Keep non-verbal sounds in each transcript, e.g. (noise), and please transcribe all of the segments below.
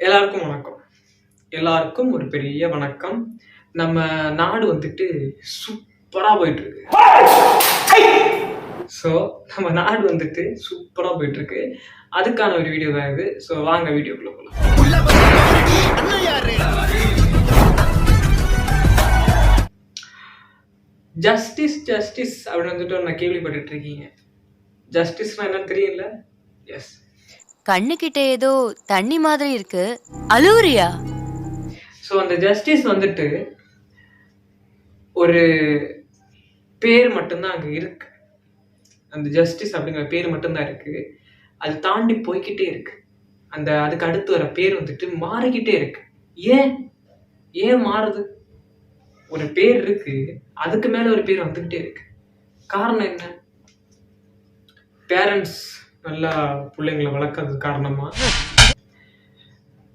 எல்லாருக்கும் வணக்கம். எல்லாருக்கும் ஒரு பெரிய வணக்கம். நம்ம நாடு வந்துட்டு சூப்பராக போயிட்டு இருக்கு ஸோ நம்ம நாடு வந்துட்டு சூப்பராக போயிட்டு இருக்கு அதுக்கான ஒரு வீடியோ தான் இது. ஸோ வாங்க வீடியோக்குள்ள போகலாம் ஜஸ்டிஸ் ஜஸ்டிஸ் அப்படின்னு வந்துட்டு நான் கேள்விப்பட்டு இருக்கீங்க. ஜஸ்டிஸ்னா என்னன்னு தெரியல எஸ் கண்ணுக்கிட்ட ஏதோ தண்ணி மாதிரி இருக்கு. அழுவுறியா? ஸோ அந்த ஜஸ்டிஸ் வந்துட்டு ஒரு பேர் மட்டும்தான் அங்கே இருக்கு. அந்த ஜஸ்டிஸ் அப்படிங்கிற பேர் மட்டும்தான் இருக்கு. அது தாண்டி போய்க்கிட்டே இருக்கு. அந்த அதுக்கு அடுத்து வர பேர் வந்துட்டு மாறிக்கிட்டே இருக்கு. ஏன்? ஏன் மாறுது? ஒரு பேர் இருக்கு அதுக்கு மேல ஒரு பேர் வந்துகிட்டே இருக்கு. காரணம் என்ன? பேரண்ட்ஸ் நல்லா பிள்ளைங்களை வளர்க்கறது காரணமா?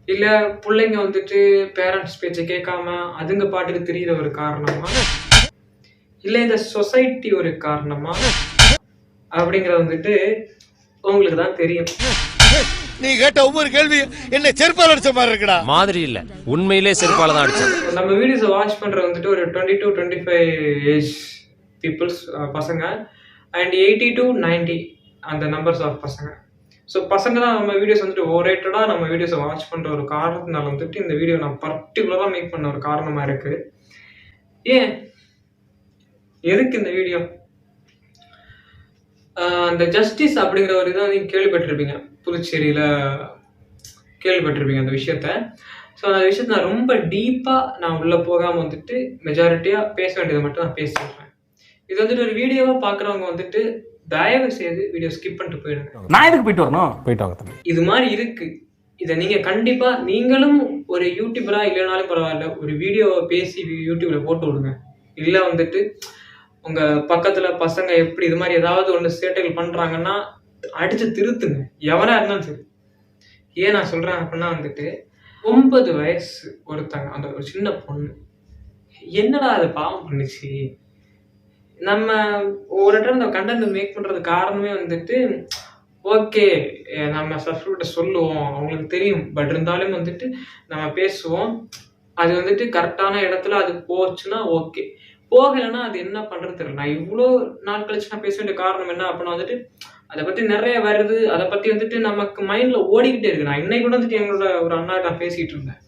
இல்ல பிள்ளைங்க வந்துட்டு பேரண்ட்ஸ் பேச்சை கேட்காம அதுங்க பாட்டுக்கு தெரியுற ஒரு காரணமா? இல்ல இந்த சொசைட்டி ஒரு காரணமா? அப்படிங்கறது வந்துட்டு உங்களுக்கு தான் தெரியும். நீ கேட்ட ஒவ்வொரு கேள்வி என்ன செருப்பால் அடிச்ச மாதிரி இருக்குடா. மாதிரி இல்ல. உண்மையிலே செருப்பால தான் அடிச்சது. நம்ம வீடியோஸை வாட்ச் பண்றது வந்துட்டு ஒரு twenty two twenty five age peoples பசங்க அண்ட் எயிட்டி டு 90 அந்த நம்பர்ஸ் ஆஃப் பசங்க. ஸோ பசங்க தான் நம்ம வீடியோஸ் வந்துட்டு ஓரேட்டடாக நம்ம வீடியோஸை வாட்ச் பண்ணுற ஒரு காரணத்தினால வந்துட்டு இந்த வீடியோ நான் பர்டிகுலராக மேக் பண்ண ஒரு காரணமாக இருக்கு. ஏன்? எதுக்கு இந்த வீடியோ அந்த ஜஸ்டிஸ் அப்படிங்கிற ஒரு இதை நீங்கள் கேள்விப்பட்டிருப்பீங்க. புதுச்சேரியில் கேள்விப்பட்டிருப்பீங்க அந்த விஷயத்த. ஸோ அந்த விஷயத்தை நான் ரொம்ப டீப்பாக நான் உள்ளே போகாமல் வந்துட்டு மெஜாரிட்டியாக பேச வேண்டியதை மட்டும் நான் பேசிடுறேன். இது வந்துட்டு ஒரு வீடியோவாக பார்க்குறவங்க வந்துட்டு தயவு செய்து வீடியோ ஸ்கிப் பண்ணிட்டு போயிடுங்க. நான் எதுக்கு போயிட்டு வரணும்? போயிட்டு வாங்க தம்பி. இது மாதிரி இருக்கு. இதை நீங்க கண்டிப்பா நீங்களும் ஒரு யூடியூபரா இல்லைனாலும் பரவாயில்ல ஒரு வீடியோவை பேசி யூடியூப்ல போட்டு விடுங்க. இல்ல வந்துட்டு உங்க பக்கத்துல பசங்க எப்படி இது மாதிரி ஏதாவது ஒண்ணு சேட்டைகள் பண்றாங்கன்னா அடிச்சு திருத்துங்க. எவனா இருந்தாலும் சரி. ஏன் நான் சொல்றேன் அப்படின்னா வந்துட்டு ஒன்பது வயசு ஒருத்தங்க அந்த ஒரு சின்ன பொண்ணு என்னடா அது பாவம் பண்ணுச்சு? நம்ம ஒரு டைம் இந்த கண்டென்ட் மேக் பண்றது காரணமே வந்துட்டு ஓகே நம்ம சப்ஸ்கிரிப்ட சொல்லுவோம் அவங்களுக்கு தெரியும். பட் இருந்தாலும் வந்துட்டு நம்ம பேசுவோம். அது வந்துட்டு கரெக்டான இடத்துல அது போச்சுன்னா ஓகே போகலைன்னா அது என்ன பண்றது தெரியல. நான் இவ்வளோ நாள் கழிச்சு நான் பேச வேண்டிய காரணம் என்ன அப்படின்னா வந்துட்டு அதை பத்தி நிறைய வருது. அதை பத்தி வந்துட்டு நமக்கு மைண்ட்ல ஓடிக்கிட்டே இருக்கு. நான் இன்னைக்கு கூட வந்துட்டு எங்களோட ஒரு அண்ணா நான் பேசிட்டு இருந்தேன்.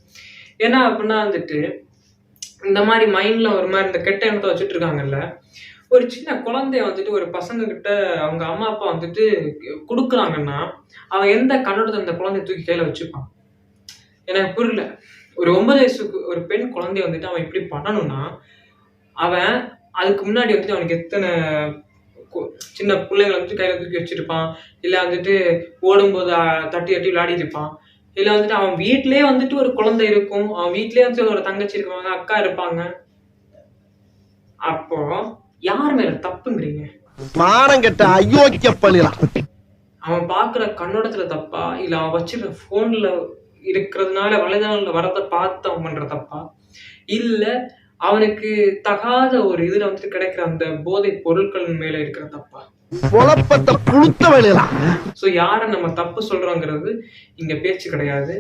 ஏன்னா அப்படின்னா வந்துட்டு இந்த மாதிரி மைண்ட்ல ஒரு மாதிரி இந்த கெட்ட எண்ணத்தை வச்சுட்டு இருக்காங்கல்ல ஒரு சின்ன குழந்தைய வந்துட்டு ஒரு பசங்க கிட்ட அவங்க அம்மா அப்பா வந்துட்டு கொடுக்குறாங்கன்னா அவன் எந்த கண்ணோட்டத்தை அந்த குழந்தைய தூக்கி கையில வச்சுப்பான்? எனக்கு புரியல. ஒரு ஒன்பது வயசுக்கு ஒரு பெண் குழந்தைய வந்துட்டு அவன் இப்படி பண்ணணும்னா அவன் அதுக்கு முன்னாடி வந்துட்டு அவனுக்கு எத்தனை சின்ன பிள்ளைங்களை வந்துட்டு கையில தூக்கி வச்சிருப்பான்? இல்ல வந்துட்டு ஓடும்போது தட்டி தட்டி விளையாடிட்டு இருப்பான்? இல்ல வந்துட்டு அவன் வீட்லயே வந்துட்டு ஒரு குழந்தை இருக்கும். அவன் வீட்லயே வந்துட்டு ஒரு தங்கச்சி இருப்பாங்க அக்கா இருப்பாங்க. அப்போ யார் மேல தப்புங்கிறீங்க? மானம் கெட்ட அயோக்கிய பள்ளிலாம் அவன் பார்க்குற கண்ணோட்டத்துல தப்பா? இல்ல அவன் வச்சிருக்க போன்ல இருக்கிறதுனால வலைதளங்கள்ல வரத பார்த்து அவன் பண்ற தப்பா? இல்ல அவனுக்கு தகாத ஒரு இதுல வந்துட்டு கிடைக்கிற அந்த போதை பொருட்கள் மேல இருக்கிற தப்பா? பொழப்பத்தை புழுத்த வேலையலாம் ஸோ யாரை நம்ம தப்பு சொல்றோங்கிறது இங்க பேச்சு கிடையாது.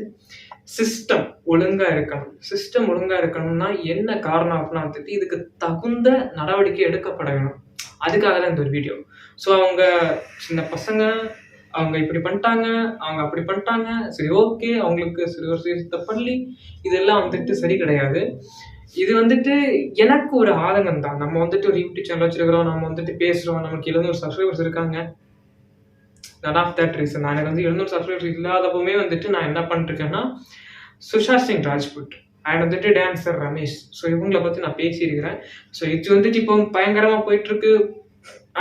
சிஸ்டம் ஒழுங்கா இருக்கணும். சிஸ்டம் ஒழுங்கா இருக்கணும்னா என்ன காரணம் அப்படின்னா வந்துட்டு இதுக்கு தகுந்த நடவடிக்கை எடுக்கப்பட வேணும். அதுக்காக தான் இந்த ஒரு வீடியோ ஸோ அவங்க சின்ன பசங்க அவங்க இப்படி பண்ணிட்டாங்க அவங்க அப்படி பண்ணிட்டாங்க சரி ஓகே அவங்களுக்கு சரி ஒரு சித்த பள்ளி இதெல்லாம் வந்துட்டு சரி கிடையாது. இது வந்துட்டு எனக்கு ஒரு ஆதங்கம் தான் நம்ம வந்துட்டு ஒரு யூடியூப் சேனல் வச்சிருக்கிறோம் நம்ம வந்துட்டு பேசுறோம் நமக்கு எழுநூறு சப்ஸ்கிரைபர்ஸ் இருக்காங்க. நட் ஆஃப் தட் ரீசன் நான் எனக்கு வந்து எழுநூறு சப்ஸ்கிரைபர்ஸ் இல்லாதப்பவுமே வந்துட்டு நான் என்ன பண்ணிருக்கேன்னா சுஷா சிங் ராஜ்புட். அண்ட் வந்துட்டு டான்சர் ரமேஷ். ஸோ இவங்களை பற்றி நான் பேசியிருக்கிறேன். ஸோ இது வந்துட்டு இப்போ பயங்கரமாக போயிட்டு இருக்கு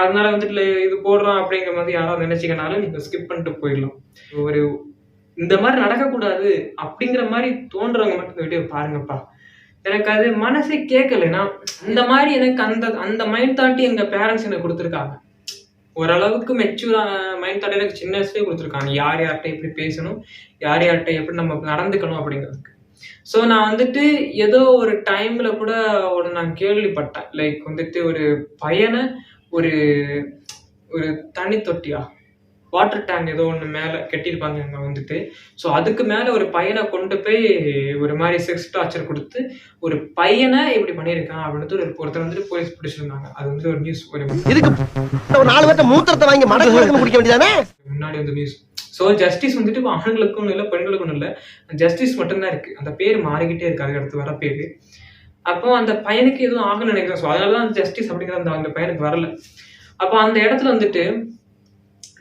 அதனால வந்துட்டு இது போடுறோம் அப்படிங்கிற மாதிரி யாராவது நினைச்சிக்கனாலும் நீங்கள் ஸ்கிப் பண்ணிட்டு போயிடலாம். ஒரு இந்த மாதிரி நடக்கக்கூடாது அப்படிங்கிற மாதிரி தோன்றவங்க மட்டும் இந்த வீடியோ பாருங்கப்பா. எனக்கு அது மனசே கேட்கலைன்னா இந்த மாதிரி எனக்கு அந்த அந்த மைண்ட் தாட்டி எங்கள் பேரண்ட்ஸ் எனக்கு கொடுத்துருக்காங்க. ஓரளவுக்கு மெச்சூரான மைண்ட் தாட் எனக்கு சின்ன வயசுலேயே கொடுத்துருக்காங்க. யார் யார்கிட்ட எப்படி பேசணும் யார் யார்கிட்ட எப்படி நம்ம நடந்துக்கணும் அப்படிங்கிறதுக்கு. ஸோ நான் வந்துட்டு ஏதோ ஒரு டைமில் கூட ஒரு நான் கேள்விப்பட்டேன். லைக் வந்துட்டு ஒரு பையனை ஒரு ஒரு தனி தொட்டியா வாட்டர் டேங்க் ஏதோ ஒன்று மேலே கட்டியிருப்பாங்க அங்கே வந்துட்டு. ஸோ அதுக்கு மேலே ஒரு பையனை கொண்டு போய் ஒரு மாதிரி செக்ஸ் டார்ச்சர் கொடுத்து ஒரு பையனை இப்படி பண்ணியிருக்கான் அப்படின்னு ஒரு ஒருத்தர் வந்துட்டு போலீஸ் பிடிச்சிருந்தாங்க. அது வந்து ஒரு நியூஸ் ஒரு நாலு பேர்த்த மூத்திரத்தை வாங்கி மடக்கு (laughs) குடிக்க வேண்டியதானே? முன்னாடி வந்து நியூஸ் ஸோ ஜஸ்டிஸ் வந்துட்டு ஆண்களுக்கும் இல்லை பெண்களுக்கும் இல்லை. ஜஸ்டிஸ் மட்டும்தான் இருக்கு. அந்த பேர் மாறிக்கிட்டே இருக்கு. அதுக்கு அடுத்து வர பேர். அப்போ அந்த பையனுக்கு எதுவும் ஆகணும்னு நினைக்கிறேன். ஸோ அதனால தான் ஜஸ்டிஸ் அப்படிங்கிற அந்த அந்த பையனுக்கு வரல. அப்போ அந்த இடத்துல வந்துட்டு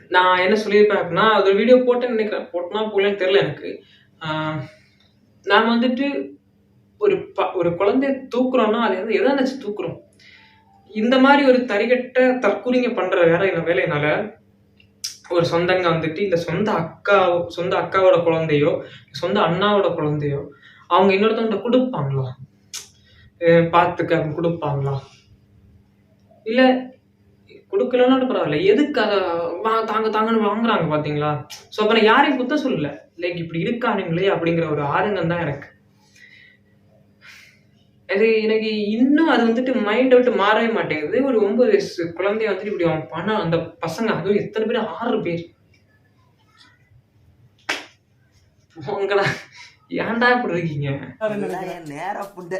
நான் என்ன சொல்லியிருப்பேன் அப்படின்னா அது ஒரு வீடியோ போட்டேன்னு நினைக்கிறேன். போட்டனா போகலன்னு தெரில எனக்கு. ஆஹ் நான் வந்துட்டு ஒரு ப ஒரு குழந்தைய தூக்குறோம்னா அது வந்து எதை நினச்சி தூக்குறோம்? இந்த மாதிரி ஒரு தரிகட்ட தற்கூரிங்க பண்ற வேலை வேலையினால ஒரு சொந்தங்க வந்துட்டு இல்லை சொந்த அக்கா சொந்த அக்காவோட குழந்தையோ சொந்த அண்ணாவோட குழந்தையோ அவங்க இன்னொருத்தவங்க கொடுப்பாங்களா? அஹ் பார்த்துக்க கொடுப்பாங்களா? இல்லை கொடுக்கலன்னு பரவாயில்ல. எதுக்கு அதை வா தாங்க தாங்கன்னு வாங்குறாங்க பாத்தீங்களா? ஸோ அப்ப நான் யாரையும் குத்த சொல்லல. லைக் இப்படி இருக்கானுங்களே அப்படிங்கிற ஒரு ஆதங்கம் தான் எனக்கு. அது எனக்கு இன்னும் அது வந்துட்டு மைண்டை விட்டு மாறவே மாட்டேங்குது. ஒரு ஒன்பது வயசு குழந்தைய வந்துட்டு இப்படி அவன் பணம் அந்த பசங்க அதுவும் எத்தனை பேர்? ஆறு பேர். உங்களா ஏன்டா இப்படி இருக்கீங்க? நேரா புண்டை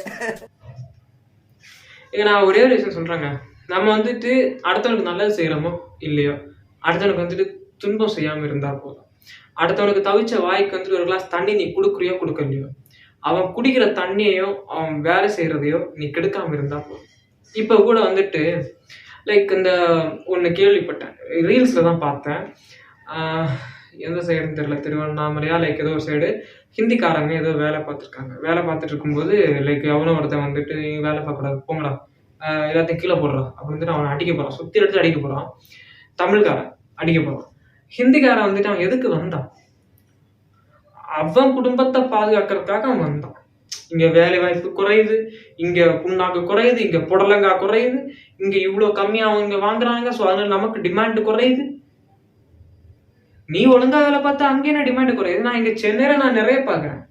இங்க நான் ஒரே ஒரு விஷயம் சொல்றேங்க. நம்ம வந்துட்டு அடுத்தவனுக்கு நல்லது செய்கிறோமோ இல்லையோ அடுத்தவனுக்கு வந்துட்டு துன்பம் செய்யாமல் இருந்தால் போதும். அடுத்தவனுக்கு தவிச்ச வாய்க்கு வந்துட்டு ஒரு கிளாஸ் தண்ணி நீ கொடுக்குறியோ கொடுக்கலையோ அவன் குடிக்கிற தண்ணியையும் அவன் வேலை செய்கிறதையோ நீ கெடுக்காம இருந்தால் போதும். இப்போ கூட வந்துட்டு லைக் இந்த ஒன்று கேள்விப்பட்டேன். ரீல்ஸில் தான் பார்த்தேன். எந்த சைடுன்னு தெரியல திருவண்ணாமலையா லைக் ஏதோ ஒரு சைடு ஹிந்திக்காரங்க ஏதோ வேலை பார்த்துருக்காங்க. வேலை பார்த்துட்டு இருக்கும்போது லைக் அவனும் ஒருத்தன் வந்துட்டு வேலை பார்க்கக்கூடாது போங்கடா. எல்லாத்தையும் கீழே போடுறா அப்படின்னு அவனை அடிக்க போகிறான் சுற்றி எடுத்து அடிக்க போகிறான் தமிழ்காரன் அடிக்க போகிறான் ஹிந்திக்காரன் வந்துட்டு அவன் எதுக்கு வந்தான்? அவன் குடும்பத்தை பாதுகாக்கிறதுக்காக அவன் வந்தான். இங்க வேலை வாய்ப்பு குறையுது இங்க புண்ணாக்கு குறையுது இங்க புடலங்கா குறையுது இங்க இவ்வளவு கம்மியா அவங்க வாங்குறாங்க ஸோ அதனால நமக்கு டிமாண்ட் குறையுது. நீ ஒழுங்கா வேலை பார்த்தா அங்கே என்ன டிமாண்ட் குறையுது? நான் இங்க சென்னையில நான் நிறைய பாக்குறேன்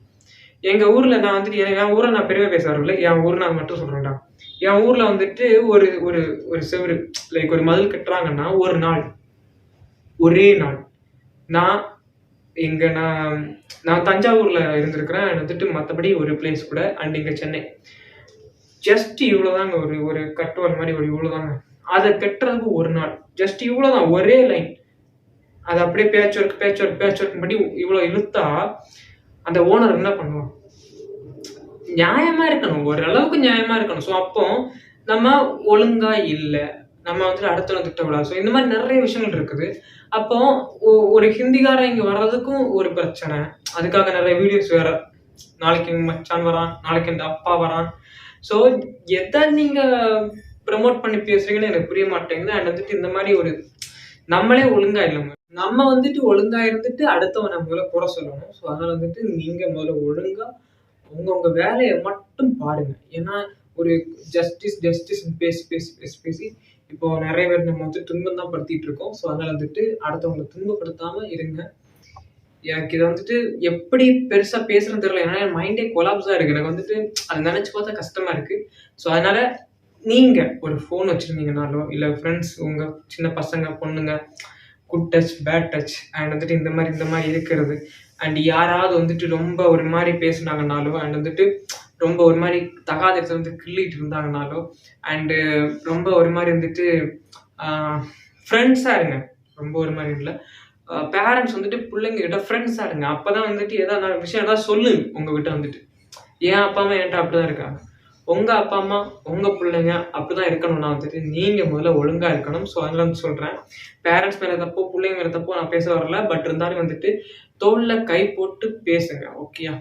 எங்க ஊர்ல நான் வந்துட்டு என் என் ஊரை நான் பெருமை பேச வரல என் ஊர் நான் மட்டும் சொல்றேன்டா. என் ஊர்ல வந்துட்டு ஒரு ஒரு ஒரு செவரு லைக் ஒரு மதில் கட்டுறாங்கன்னா ஒரு நாள். ஒரே நாள். நான் இங்க நான் நான் தஞ்சாவூர்ல இருந்திருக்கிறேன். வந்துட்டு மற்றபடி ஒரு பிளேஸ் கூட. அண்ட் இங்க சென்னை. ஜஸ்ட் இவ்வளோதாங்க ஒரு ஒரு கட்டுவல் மாதிரி ஒரு இவ்வளோதாங்க அதை கட்டுறதுக்கு ஒரு நாள். ஜஸ்ட் இவ்வளோதான் ஒரே லைன் அது அப்படியே பேச்சு ஒர்க் பேச்சு ஒர்க் பேச் ஒர்க் பண்ணி இவ்வளோ இழுத்தா அந்த ஓனர் என்ன பண்ணுவான்? நியாயமா இருக்கணும். ஓரளவுக்கு நியாயமா இருக்கணும். ஸோ அப்போ நம்ம ஒழுங்கா இல்லை. நம்ம வந்துட்டு அடுத்தவங்க திட்டக்கூடாது. ஸோ இந்த மாதிரி நிறைய விஷயங்கள் இருக்குது. அப்போ ஒ- ஒரு ஹிந்திக்காரன் இங்க வர்றதுக்கும் ஒரு பிரச்சனை. அதுக்காக நிறைய வீடியோஸ் வேற. நாளைக்கு மச்சான் வரான். நாளைக்கு இந்த அப்பா வரான். ஸோ எதை நீங்க ப்ரமோட் பண்ணி பேசுறீங்கன்னு எனக்கு புரிய மாட்டேங்குது. அண்ட் வந்துட்டு இந்த மாதிரி ஒரு நம்மளே ஒழுங்கா இல்லைங்க. நம்ம வந்துட்டு ஒழுங்கா இருந்துட்டு அடுத்தவன் நம்ம முதல்ல குறை சொல்லணும். ஸோ அதனால வந்துட்டு நீங்க முதல்ல ஒழுங்கா உங்க வேலையை மட்டும் பாருங்க. ஏன்னா ஒரு ஜஸ்டிஸ் ஜஸ்டிஸ் பேசி பேசி பேசி பேசி இப்போ நிறைய பேர் நம்ம வந்து துன்பம் தான் படுத்திட்டு இருக்கோம். ஸோ அதனால வந்துட்டு அடுத்தவங்களை துன்பப்படுத்தாம இருங்க. எனக்கு இதை வந்துட்டு எப்படி பெருசா பேசுறேன்னு தெரியல. ஏன்னா என் மைண்டே கொலாப்ஸா இருக்கு. எனக்கு வந்துட்டு அதை நினைச்சு பார்த்தா கஷ்டமா இருக்கு. ஸோ அதனால நீங்க ஒரு ஃபோன் வச்சிருந்தீங்கனாலோ இல்ல ஃப்ரெண்ட்ஸ் உங்க சின்ன பசங்க பொண்ணுங்க good touch bad touch and வந்துட்டு இந்த மாதிரி இந்த மாதிரி இருக்கிறது. அண்ட் யாராவது வந்துட்டு ரொம்ப ஒரு மாதிரி பேசுனாங்கனாலோ அண்ட் வந்துட்டு ரொம்ப ஒரு மாதிரி தகாத இடத்துல வந்து கிள்ளிட்டு இருந்தாங்கனாலோ அண்டு ரொம்ப ஒரு மாதிரி வந்துட்டு ஃப்ரெண்ட்ஸாக இருங்க. ரொம்ப ஒரு மாதிரி இல்லை. பேரண்ட்ஸ் வந்துட்டு பிள்ளைங்க கிட்ட ஃப்ரெண்ட்ஸாக இருங்க. அப்போ தான் வந்துட்டு எதாவது விஷயம் ஏதாவது சொல்லுங்க உங்ககிட்ட வந்துட்டு. ஏன் அப்பா அம்மா என்கிட்ட அப்படி தான் இருக்காங்க? உங்கள் அப்பா அம்மா உங்கள் பிள்ளைங்க அப்படி தான் இருக்கணும்னா வந்துட்டு நீங்கள் முதல்ல ஒழுங்காக இருக்கணும். ஸோ அதனால வந்து சொல்கிறேன் பேரண்ட்ஸ் மேலே தப்போ பிள்ளைங்க மேலே தப்போ நான் பேச வரல. பட் இருந்தாலும் வந்துட்டு தோளில் கை போட்டு பேசுங்க ஓகேயா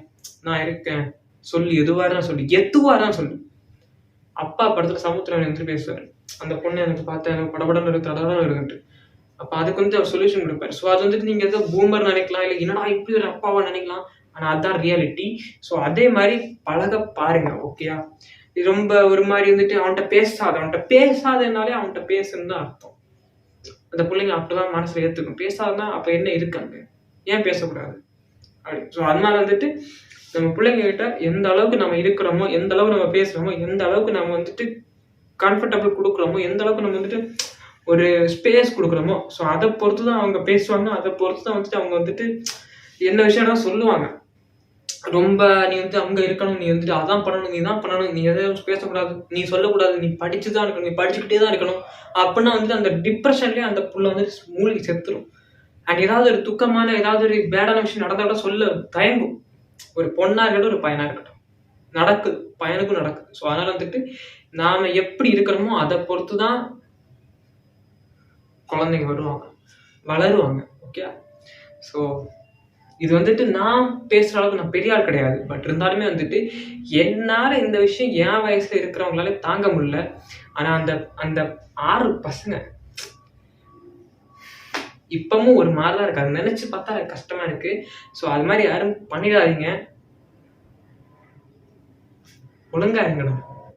நான் இருக்கேன். சொல்லி எதுவாக தான் சொல்லி. எதுவாக தான் சொல்லு. அப்பா படத்துல சமுத்திரம் வந்துட்டு பேசுவார். அந்த பொண்ணு எனக்கு பார்த்தா எனக்கு படபடன்னு இருக்கு தடவை இருக்குன்ட்டு அப்போ அதுக்கு வந்து அவர் சொல்யூஷன் கொடுப்பாரு. ஸோ அது வந்துட்டு நீங்கள் ஏதோ பூமர் நினைக்கலாம் இல்லை என்னடா இப்படி ஒரு அப்பாவா நினைக்கலாம். ஆனால் அதுதான் ரியாலிட்டி ஸோ அதே மாதிரி பழக பாருங்க ஓகேயா இது ரொம்ப ஒரு மாதிரி வந்துட்டு அவன்கிட்ட பேசாத அவன்கிட்ட பேசாதனாலே அவன்கிட்ட பேசுன்னு தான் அர்த்தம். அந்த பிள்ளைங்க அப்படிதான் மனசுல ஏற்றுக்கும் பேசாதான் அப்போ என்ன இருக்காங்க ஏன் பேசக்கூடாது? அப்படி. ஸோ அதனால வந்துட்டு நம்ம பிள்ளைங்க கிட்ட எந்த அளவுக்கு நம்ம இருக்கிறோமோ எந்த அளவுக்கு நம்ம பேசுகிறோமோ எந்த அளவுக்கு நம்ம வந்துட்டு கம்ஃபர்டபுள் கொடுக்குறோமோ எந்த அளவுக்கு நம்ம வந்துட்டு ஒரு ஸ்பேஸ் கொடுக்குறோமோ ஸோ அதை பொறுத்து தான் அவங்க பேசுவாங்க அதை பொறுத்து தான் வந்துட்டு அவங்க வந்துட்டு என்ன விஷயம்னா சொல்லுவாங்க. ரொம்ப நீ வந்து அங்க இருக்கணும் நீ வந்துட்டு அதான் பண்ணணும் நீ தான் பண்ணணும் நீ எதையும் பேசக்கூடாது நீ சொல்லக்கூடாது நீ படிச்சு தான் இருக்கணும் நீ படிச்சுக்கிட்டே தான் இருக்கணும் அப்படின்னா வந்துட்டு அந்த டிப்ரெஷன்லேயே அந்த புள்ள வந்து மூலிகை செத்துரும். அண்ட் ஏதாவது ஒரு துக்கமான ஏதாவது ஒரு பேடான விஷயம் நடந்தால் கூட சொல்ல தயங்கும். ஒரு பொண்ணாக இருக்கட்டும் ஒரு பையனா இருக்கட்டும். நடக்குது பையனுக்கும் நடக்குது. ஸோ அதனால வந்துட்டு நாம எப்படி இருக்கிறோமோ அதை பொறுத்து தான் குழந்தைங்க வருவாங்க வளருவாங்க ஓகே ஸோ இது வந்துட்டு நான் பேசுற அளவுக்கு நான் பெரிய ஆள் கிடையாது. பட் இருந்தாலுமே வந்துட்டு என்னால் இந்த விஷயம் என் வயசுல இருக்கிறவங்களால தாங்க முடியல. ஆனா அந்த அந்த ஆறு பசங்க இப்பவும் ஒரு மாதிரி தான் இருக்குது அதை நினைச்சு பார்த்தா கஷ்டமா இருக்கு. ஸோ அது மாதிரி யாரும் பண்ணிடாதீங்க. ஒழுங்கா இருங்கணும்